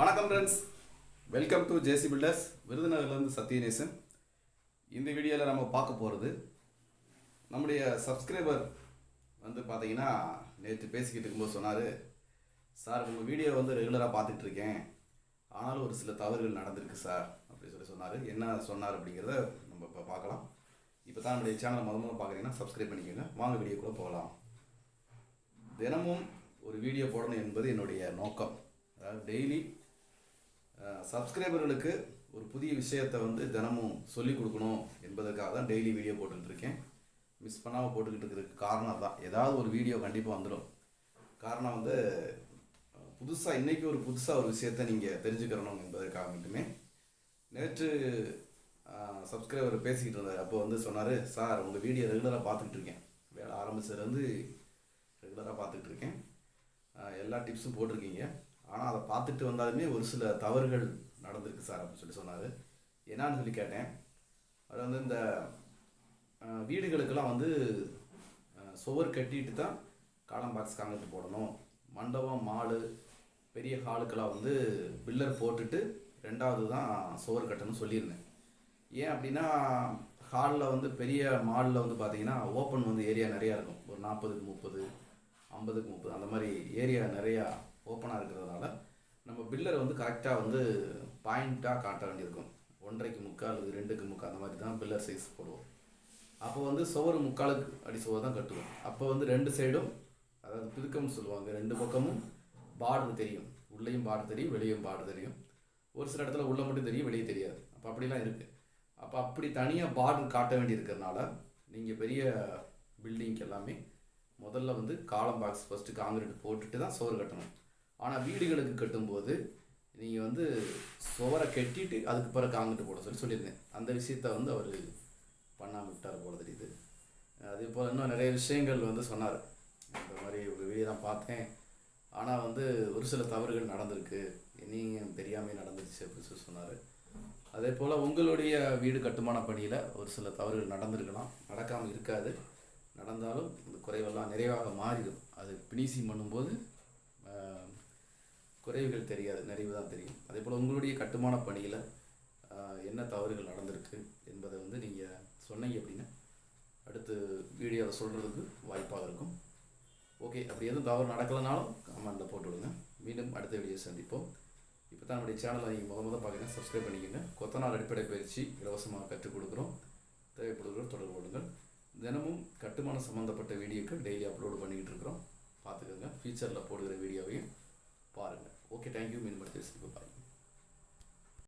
வணக்கம் friends welcome to JC builders விருதுநகர்லேருந்து Sathyanesan. இந்த வீடியோவில் நம்ம பார்க்க போகிறது நம்முடைய சப்ஸ்கிரைபர் வந்து பார்த்தீங்கன்னா நேற்று பேசிக்கிட்டு இருக்கும்போது சொன்னார் சார் உங்கள் வீடியோ வந்து ரெகுலராக பார்த்துட்டு இருக்கேன் ஆனாலும் ஒரு சில தவறுகள் நடந்திருக்கு சார். அப்படி சொல்லி சொன்னார். என்ன சொன்னார் அப்படிங்கிறத நம்ம இப்போ பார்க்கலாம். இப்போ தான் நம்முடைய சேனலை முத முதல்ல பார்க்குறீங்கன்னா சப்ஸ்கிரைப் பண்ணிக்கோங்க. வாங்க வீடியோக்குள்ளே போகலாம். தினமும் ஒரு வீடியோ போடணும் என்பது என்னுடைய நோக்கம். அதாவது டெய்லி சப்ஸ்கிரைபர்களுக்கு ஒரு புதிய விஷயத்தை வந்து தினமும் சொல்லிக் கொடுக்கணும் என்பதற்காக தான் டெய்லி வீடியோ போட்டுக்கிட்டு இருக்கேன் மிஸ் பண்ணாமல் போட்டுக்கிட்டு இருக்கிறதுக்கு காரணம் தான் ஏதாவது ஒரு வீடியோ கண்டிப்பாக வந்துடும் காரணம் வந்து புதுசாக இன்றைக்கி ஒரு புதுசாக ஒரு விஷயத்தை நீங்கள் தெரிஞ்சுக்கிறணும் என்பதற்காக மட்டுமே. நேற்று சப்ஸ்கிரைபர் பேசிக்கிட்டு இருந்தார். அப்போ வந்து சொன்னார் சார் உங்கள் வீடியோ ரெகுலராக பார்த்துக்கிட்டு இருக்கேன் வேலை ஆரம்பிச்சதுலேருந்து ரெகுலராக பார்த்துக்கிட்டு இருக்கேன் எல்லா டிப்ஸும் போட்டிருக்கீங்க. ஆனால் அதை பார்த்துட்டு வந்தாலுமே ஒரு சில தவறுகள் நடந்திருக்கு சார் அப்படின்னு சொல்லி சொன்னார். என்னான்னு சொல்லி கேட்டேன். அது வந்து இந்த வீடுகளுக்கெல்லாம் வந்து சுவர் கட்டிட்டு தான் காலம் பாக்ஸ் காங்கிட்டு போடணும். மண்டபம் மாலு பெரிய ஹாலுக்கெல்லாம் வந்து பில்லர் போட்டுட்டு ரெண்டாவது தான் சுவர் கட்டணும்னு சொல்லியிருந்தேன். ஏன் அப்படின்னா ஹாலில் வந்து பெரிய மாலில் வந்து பார்த்தீங்கன்னா ஓப்பன் வந்து ஏரியா நிறையா இருக்கும். ஒரு நாற்பதுக்கு முப்பது ஐம்பதுக்கு முப்பது அந்த மாதிரி ஏரியா நிறையா ஓப்பனாக இருக்கிறதுனால நம்ம பில்லர் வந்து கரெக்டாக வந்து பாயிண்ட்டாக காட்ட வேண்டியிருக்கும். ஒன்றரைக்கு முக்கால் அல்லது ரெண்டுக்கு முக்கால் அந்த மாதிரி தான் பில்லர் சைஸ் போடுவோம். அப்போ வந்து சுவர் முக்காலுக்கு அடி சுவர் தான் கட்டுவோம். அப்போ வந்து ரெண்டு சைடும் அதாவது பிதுக்கம்னு சொல்லுவாங்க ரெண்டு பக்கமும் பார்டர் தெரியும். உள்ளேயும் பார்டர் தெரியும் வெளியும் பார்டர் தெரியும். ஒரு சில இடத்துல உள்ளே மட்டும் தெரியும் வெளியே தெரியாது. அப்போ அப்படிலாம் இருக்குது அப்போ அப்படி தனியாக பார்டர் காட்ட வேண்டியிருக்கிறதுனால நீங்கள் பெரிய பில்டிங்க்கு எல்லாமே முதல்ல வந்து காலம் பாக்ஸ் ஃபஸ்ட்டு காங்கிரீட் போட்டுட்டு தான் சுவர் கட்டணும். ஆனால் வீடுகளுக்கு கட்டும்போது நீங்கள் வந்து சுவரை கட்டிட்டு அதுக்கு பிறகு காங்கிட்டு போட சொல்லி சொல்லியிருந்தேன். அந்த விஷயத்த வந்து அவர் பண்ணாமல் விட்டார் போல தெரியுது. அதே போல் இன்னும் நிறைய விஷயங்கள் வந்து சொன்னார். இந்த மாதிரி ஒரு வீடியோ தான் பார்த்தேன். ஆனால் வந்து ஒரு சில தவறுகள் நடந்திருக்கு. என்னையும் தெரியாமல் நடந்துருச்சு அப்படின்னு சொல்லி சொன்னார். அதே போல் உங்களுடைய வீடு கட்டுமான பணியில் ஒரு சில தவறுகள் நடந்திருக்கலாம். நடக்காமல் இருக்காது. நடந்தாலும் இந்த குறைவெல்லாம் நிறைவாக மாறிடும். அது பினிசிங் பண்ணும்போது நிறைவுகள் தெரியாது நிறைவு தான் தெரியும். அதே போல் உங்களுடைய கட்டுமான பணியில் என்ன தவறுகள் நடந்திருக்கு என்பதை வந்து நீங்கள் சொன்னீங்க அப்படின்னா அடுத்து வீடியோவில் சொல்கிறதுக்கு வாய்ப்பாக இருக்கும். ஓகே அப்படி எதுவும் தவறு நடக்கலைனாலும் கமெண்ட்டில் போட்டு விடுங்க மீண்டும் அடுத்த வீடியோ சந்திப்போம். இப்போ தான் நம்முடைய சேனலை நீங்கள் முத முத பார்க்குறீங்க சப்ஸ்கிரைப் பண்ணிக்கோங்க. கொத்தனார் அடிப்படை பயிற்சி இலவசமாக கற்றுக் கொடுக்குறோம். தேவைப்படுகிறோம் தொடர்பு கொள்ளுங்கள். தினமும் கட்டுமானம் சம்மந்தப்பட்ட வீடியோக்கள் டெய்லி அப்லோடு பண்ணிக்கிட்டு இருக்கிறோம். பார்த்துக்கோங்க. ஃபியூச்சரில் போடுகிற வீடியோவையும் பாருங்கள் ಓಕೆ ಥ್ಯಾಂಕ್ ಯು ಮೀನ್ ಮಾಡ್ತೀವಿ ಸರ್ ಬಾಯ್